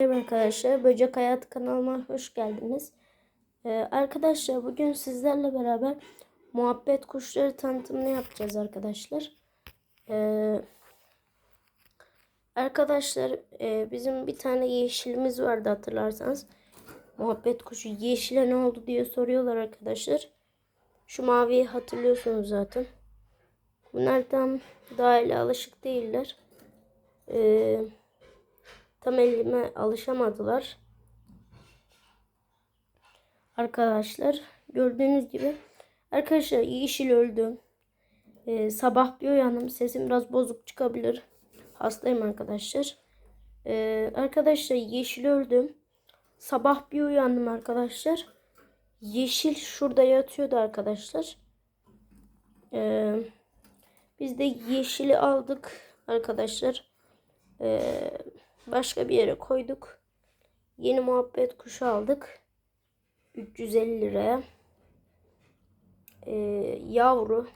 Merhaba arkadaşlar, Böcek Hayat kanalıma hoş geldiniz. Ee, arkadaşlar bugün sizlerle beraber muhabbet kuşları tanıtımını yapacağız arkadaşlar. Ee, arkadaşlar e, bizim bir tane yeşilimiz vardı hatırlarsanız. Muhabbet kuşu yeşile ne oldu diye soruyorlar arkadaşlar. Şu maviyi hatırlıyorsunuz zaten. Bunlar tam dahil alışık değiller. Eee tam elime alışamadılar. Arkadaşlar gördüğünüz gibi arkadaşlar yeşil öldü. Ee, sabah bir uyandım sesim biraz bozuk çıkabilir. Hastayım arkadaşlar. Ee, arkadaşlar yeşil öldü. Sabah bir uyandım arkadaşlar. Yeşil şurada yatıyordu arkadaşlar. Ee, biz de yeşili aldık arkadaşlar. Ee, başka bir yere koyduk. Yeni muhabbet kuşu aldık. 350 liraya. Ee, yavru.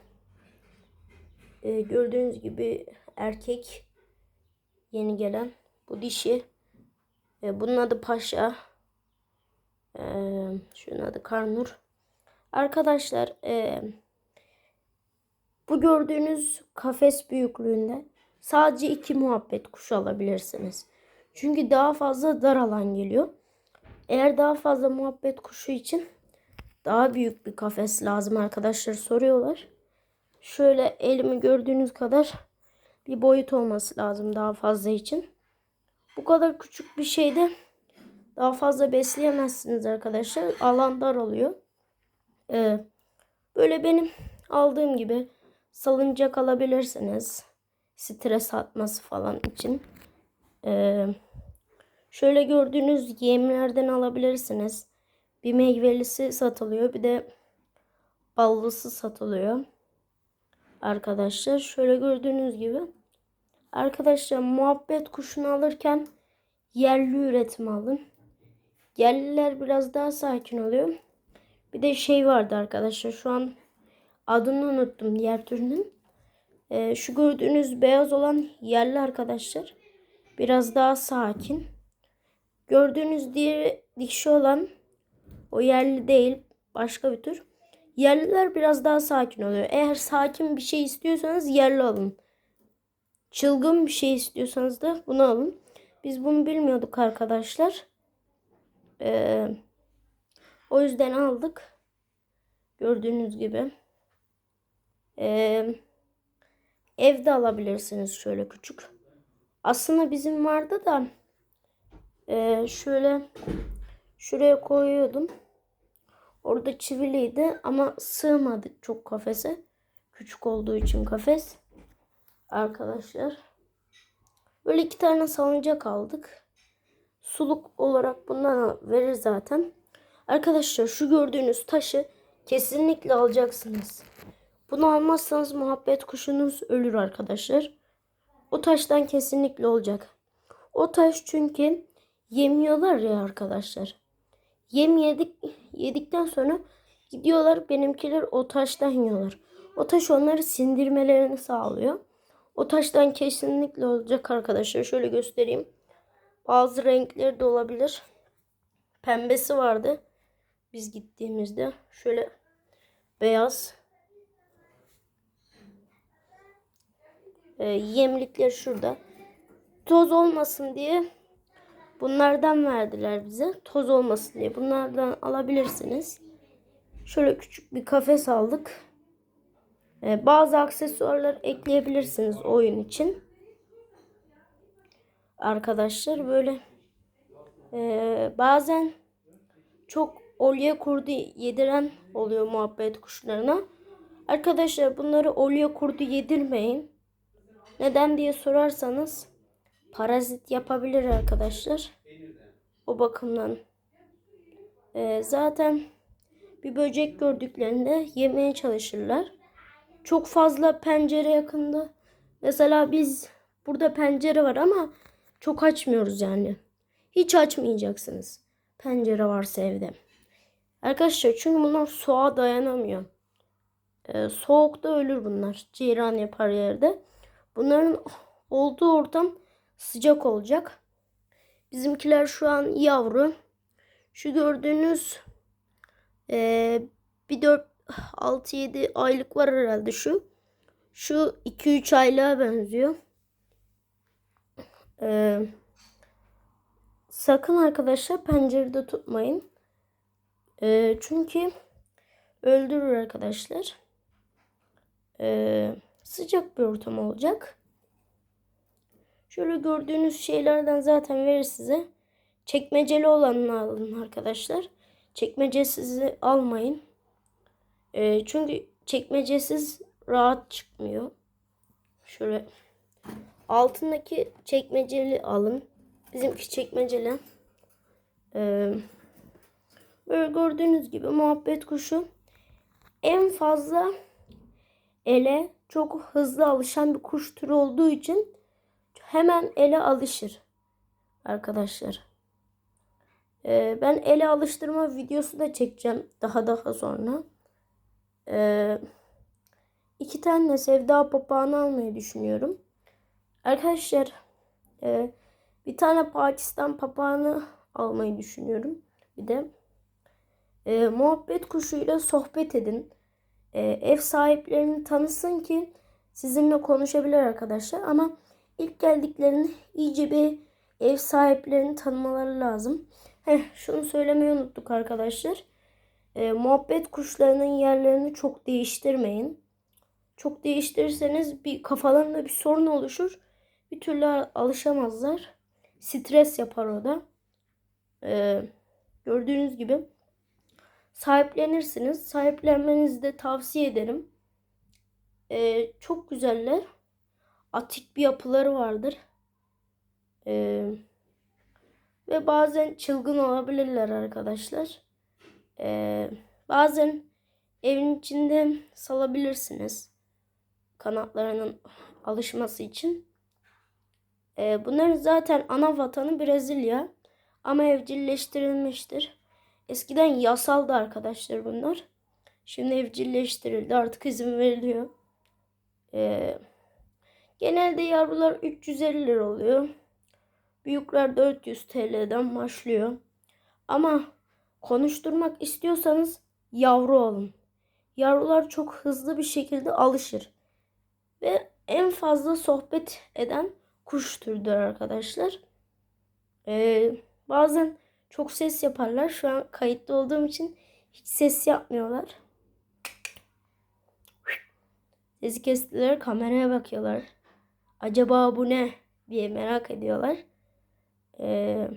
Ee, gördüğünüz gibi erkek. Yeni gelen. Bu dişi. Ee, bunun adı Paşa. Ee, şunun adı Karnur. Arkadaşlar e, bu gördüğünüz kafes büyüklüğünde sadece iki muhabbet kuşu alabilirsiniz. Çünkü daha fazla dar alan geliyor. Eğer daha fazla muhabbet kuşu için daha büyük bir kafes lazım arkadaşlar soruyorlar. Şöyle elimi gördüğünüz kadar bir boyut olması lazım daha fazla için. Bu kadar küçük bir şeyde daha fazla besleyemezsiniz arkadaşlar. Alan dar oluyor. Ee, böyle benim aldığım gibi salıncak alabilirsiniz. Stres atması falan için. Ee, şöyle gördüğünüz yemlerden alabilirsiniz. Bir meyvelisi satılıyor. Bir de ballısı satılıyor. Arkadaşlar şöyle gördüğünüz gibi. Arkadaşlar muhabbet kuşunu alırken yerli üretim alın. Yerliler biraz daha sakin oluyor. Bir de şey vardı arkadaşlar. Şu an adını unuttum diğer türünün. Ee, şu gördüğünüz beyaz olan yerli arkadaşlar. Biraz daha sakin. Gördüğünüz diğer dişi olan o yerli değil. Başka bir tür. Yerliler biraz daha sakin oluyor. Eğer sakin bir şey istiyorsanız yerli alın. Çılgın bir şey istiyorsanız da bunu alın. Biz bunu bilmiyorduk arkadaşlar. Ee, o yüzden aldık. Gördüğünüz gibi. Ee, evde alabilirsiniz şöyle küçük. Aslında bizim vardı da e, şöyle şuraya koyuyordum. Orada çiviliydi ama sığmadı çok kafese. Küçük olduğu için kafes. Arkadaşlar. Böyle iki tane salıncak aldık. Suluk olarak bundan verir zaten. Arkadaşlar şu gördüğünüz taşı kesinlikle alacaksınız. Bunu almazsanız muhabbet kuşunuz ölür arkadaşlar. O taştan kesinlikle olacak. O taş çünkü yemiyorlar ya arkadaşlar. Yem yedik, yedikten sonra gidiyorlar benimkiler o taştan yiyorlar. O taş onları sindirmelerini sağlıyor. O taştan kesinlikle olacak arkadaşlar. Şöyle göstereyim. Bazı renkleri de olabilir. Pembesi vardı. Biz gittiğimizde şöyle beyaz e, yemlikler şurada. Toz olmasın diye bunlardan verdiler bize. Toz olmasın diye bunlardan alabilirsiniz. Şöyle küçük bir kafes aldık. E, bazı aksesuarlar ekleyebilirsiniz oyun için. Arkadaşlar böyle e, bazen çok olya kurdu yediren oluyor muhabbet kuşlarına. Arkadaşlar bunları olya kurdu yedirmeyin. Neden diye sorarsanız parazit yapabilir arkadaşlar. O bakımdan. Ee, zaten bir böcek gördüklerinde yemeye çalışırlar. Çok fazla pencere yakında. Mesela biz burada pencere var ama çok açmıyoruz yani. Hiç açmayacaksınız. Pencere varsa evde. Arkadaşlar çünkü bunlar soğuğa dayanamıyor. Ee, soğukta ölür bunlar. Ceyran yapar yerde. Bunların olduğu ortam sıcak olacak. Bizimkiler şu an yavru. Şu gördüğünüz eee, bir 4 6-7 aylık var herhalde şu. Şu 2-3 aylığa benziyor. Eee, sakın arkadaşlar pencerede tutmayın. Eee, çünkü öldürür arkadaşlar. Eee, sıcak bir ortam olacak. Şöyle gördüğünüz şeylerden zaten verir size. Çekmeceli olanını alın arkadaşlar. Çekmecesizi almayın. Ee, çünkü çekmecesiz rahat çıkmıyor. Şöyle altındaki çekmeceli alın. Bizimki çekmeceli. Ee, böyle gördüğünüz gibi muhabbet kuşu en fazla ele çok hızlı alışan bir kuş türü olduğu için hemen ele alışır arkadaşlar. Ee, ben ele alıştırma videosu da çekeceğim daha daha sonra. Ee, iki tane sevda papağanı almayı düşünüyorum. Arkadaşlar e, bir tane Pakistan papağanı almayı düşünüyorum. Bir de e, muhabbet kuşuyla sohbet edin. E, ev sahiplerini tanısın ki sizinle konuşabilir arkadaşlar. Ama ilk geldiklerinde iyice bir ev sahiplerini tanımaları lazım. Heh, şunu söylemeyi unuttuk arkadaşlar. E, muhabbet kuşlarının yerlerini çok değiştirmeyin. Çok değiştirirseniz bir kafalarında bir sorun oluşur. Bir türlü alışamazlar. Stres yapar o da. E, gördüğünüz gibi sahiplenirsiniz. Sahiplenmenizi de tavsiye ederim. E, çok güzeller. Atik bir yapıları vardır. Eee ve bazen çılgın olabilirler arkadaşlar. Ee, bazen evin içinde salabilirsiniz. Kanatlarının alışması için. Ee, bunların zaten ana vatanı Brezilya. Ama evcilleştirilmiştir. Eskiden yasaldı arkadaşlar bunlar. Şimdi evcilleştirildi. Artık izin veriliyor. Ee, genelde yavrular 350 lira oluyor. Büyükler 400 TL'den başlıyor. Ama konuşturmak istiyorsanız yavru alın. Yavrular çok hızlı bir şekilde alışır. Ve en fazla sohbet eden kuş türüdür arkadaşlar. Ee, bazen çok ses yaparlar. Şu an kayıtlı olduğum için hiç ses yapmıyorlar. Sesi kestiler, kameraya bakıyorlar. Acaba bu ne diye merak ediyorlar. Ee,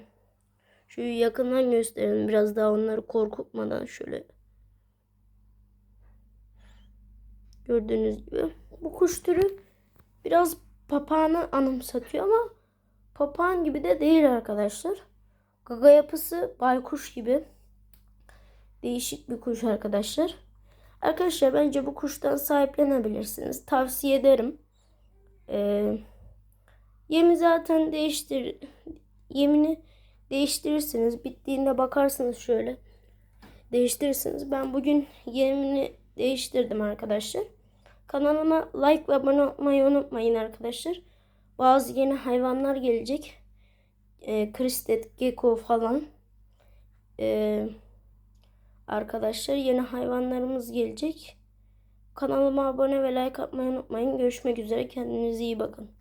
şu yakından gösterelim biraz daha onları korkutmadan şöyle. Gördüğünüz gibi. Bu kuş türü biraz papağanı anımsatıyor ama papağan gibi de değil arkadaşlar. Gaga yapısı baykuş gibi. Değişik bir kuş arkadaşlar. Arkadaşlar bence bu kuştan sahiplenebilirsiniz. Tavsiye ederim. Ee, yemi zaten değiştir yemini değiştirirsiniz. Bittiğinde bakarsınız şöyle. Değiştirirsiniz. Ben bugün yemini değiştirdim arkadaşlar. Kanalıma like ve abone olmayı unutmayın arkadaşlar. Bazı yeni hayvanlar gelecek. Ee, kristet, gecko falan. Ee, arkadaşlar yeni hayvanlarımız gelecek. Kanalıma abone ve like atmayı unutmayın. Görüşmek üzere. Kendinize iyi bakın.